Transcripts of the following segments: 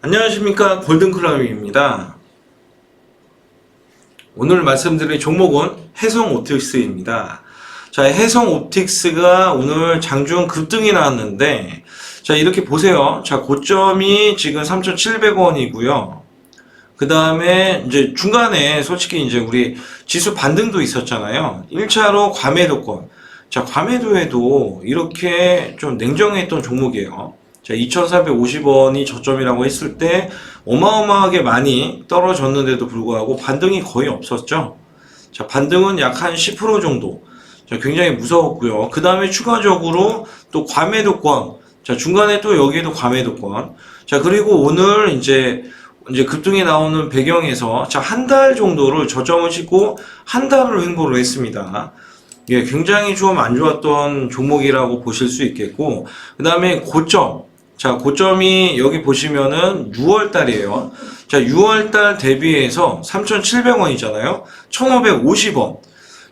안녕하십니까 골든클럽입니다. 오늘 말씀드릴 종목은 해성 옵틱스입니다. 자, 해성 옵틱스가 오늘 장중 급등이 나왔는데, 자, 이렇게 보세요. 자, 고점이 지금 3,700원이고요. 그 다음에 이제 중간에 솔직히 이제 우리 지수 반등도 있었잖아요. 1차로 과매도권. 자, 과매도에도 이렇게 좀 냉정했던 종목이에요. 자, 2,450원이 저점이라고 했을 때 어마어마하게 많이 떨어졌는데도 불구하고 반등이 거의 없었죠. 자, 반등은 약 한 10% 정도. 자, 굉장히 무서웠고요. 그 다음에 추가적으로 또 과매도권. 자, 중간에 또 여기에도 과매도권. 자, 그리고 오늘 이제 이제 급등이 나오는 배경에서 자, 한 달 정도를 저점을 찍고 한 달을 횡보를 했습니다. 예, 굉장히 좀 안 좋았던 종목이라고 보실 수 있겠고, 그 다음에 고점. 자, 고점이 여기 보시면은 6월 달이에요. 자, 6월 달 대비해서 3,700원이잖아요. 1,550원.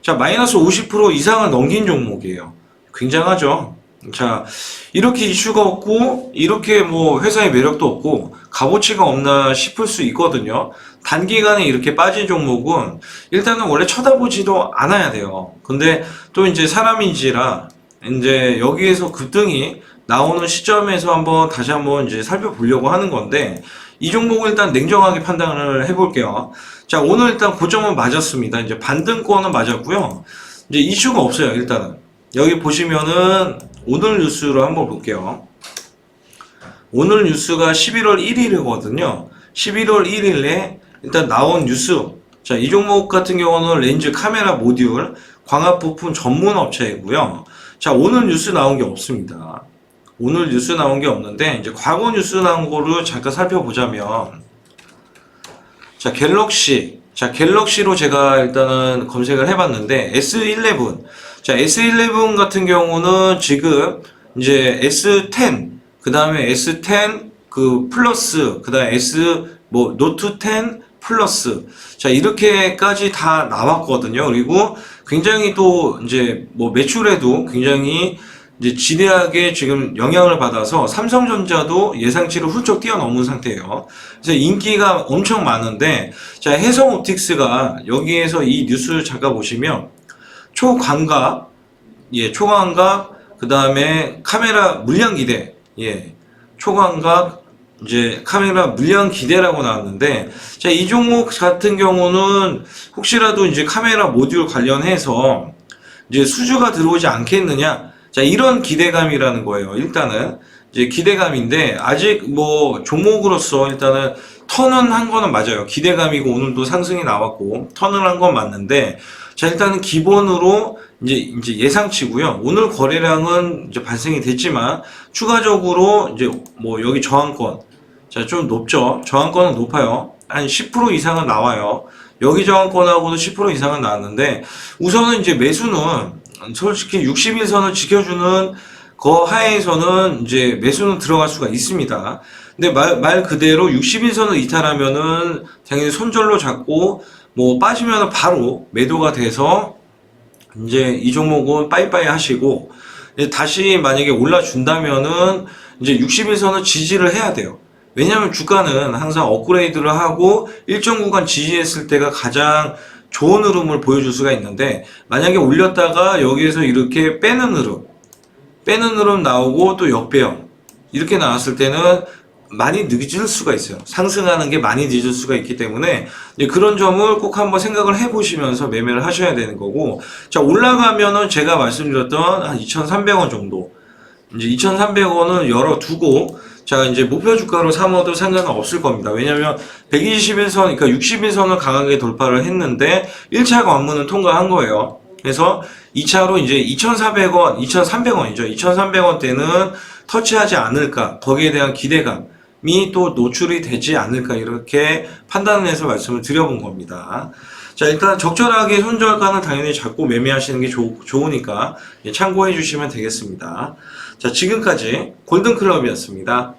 자, 마이너스 50% 이상을 넘긴 종목이에요. 굉장하죠. 자, 이렇게 이슈가 없고, 이렇게 뭐 회사의 매력도 없고, 값어치가 없나 싶을 수 있거든요. 단기간에 이렇게 빠진 종목은 일단은 원래 쳐다보지도 않아야 돼요. 근데 또 이제 사람인지라 이제 여기에서 급등이 나오는 시점에서 한번 다시 한번 이제 살펴보려고 하는 건데 이 종목을 일단 냉정하게 판단을 해볼게요. 자, 오늘 일단 고점은 맞았습니다. 이제 반등권은 맞았고요. 이제 이슈가 없어요, 일단은. 여기 보시면은 오늘 뉴스로 한번 볼게요. 오늘 뉴스가 11월 1일이거든요. 11월 1일에 일단 나온 뉴스. 자, 이 종목 같은 경우는 렌즈 카메라 모듈 광합 부품 전문 업체이고요. 자, 오늘 뉴스 나온 게 없습니다. 오늘 뉴스 나온 게 없는데 이제 과거 뉴스 나온 거를 잠깐 살펴보자면 자, 갤럭시. 자, 갤럭시로 제가 일단은 검색을 해봤는데, S11. 자, S11 같은 경우는 지금 이제 S10, 그 다음에 S10 그 플러스, 그 다음에 S 뭐 노트 10 플러스. 자, 이렇게까지 다 나왔거든요. 그리고 굉장히 또 이제 뭐 매출에도 굉장히 이제 지대하게 지금 영향을 받아서 삼성전자도 예상치를 훌쩍 뛰어넘은 상태예요. 그래서 인기가 엄청 많은데 자 해성 옵틱스가 여기에서 이 뉴스 잠깐 보시면 초광각 예 초광각 그 다음에 카메라 물량 기대 예 초광각 이제 카메라 물량 기대라고 나왔는데 자 이 종목 같은 경우는 혹시라도 이제 카메라 모듈 관련해서 이제 수주가 들어오지 않겠느냐 자, 이런 기대감이라는 거예요. 일단은 이제 기대감인데 아직 뭐 종목으로서 일단은 턴은 한 거는 맞아요. 기대감이고 오늘도 상승이 나왔고 턴을 한 건 맞는데 자, 일단은 기본으로 이제 이제 예상치고요. 오늘 거래량은 이제 발생이 됐지만 추가적으로 이제 뭐 여기 저항권 자, 좀 높죠. 저항권은 높아요. 한 10% 이상은 나와요. 여기 저항권하고도 10% 이상은 나왔는데 우선은 이제 매수는 솔직히 60일선을 지켜주는 그 하에서는 이제 매수는 들어갈 수가 있습니다. 근데 말, 말 그대로 60일선을 이탈하면은 당연히 손절로 잡고 뭐 빠지면 바로 매도가 돼서 이제 이 종목은 빠이빠이 하시고 다시 만약에 올라준다면은 이제 60일선을 지지를 해야 돼요. 왜냐하면 주가는 항상 업그레이드를 하고 일정 구간 지지했을 때가 가장 좋은 흐름을 보여줄 수가 있는데 만약에 올렸다가 여기에서 이렇게 빼는 흐름 빼는 흐름 나오고 또 역배열 이렇게 나왔을 때는 많이 늦을 수가 있어요. 상승하는 게 많이 늦을 수가 있기 때문에 그런 점을 꼭 한번 생각을 해 보시면서 매매를 하셔야 되는 거고 자 올라가면은 제가 말씀드렸던 한 2,300원 정도 이제 2,300원은 열어두고 자, 이제 목표 주가로 삼아도 상관은 없을 겁니다. 왜냐면 121선, 그러니까 61선을 강하게 돌파를 했는데 1차 관문은 통과한 거예요. 그래서 2차로 이제 2,400원, 2,300원이죠. 2,300원 대는 터치하지 않을까. 거기에 대한 기대감이 또 노출이 되지 않을까. 이렇게 판단을 해서 말씀을 드려본 겁니다. 자, 일단 적절하게 손절가는 당연히 잡고 매매하시는 게 좋, 좋으니까 참고해 주시면 되겠습니다. 자, 지금까지 골든클럽이었습니다.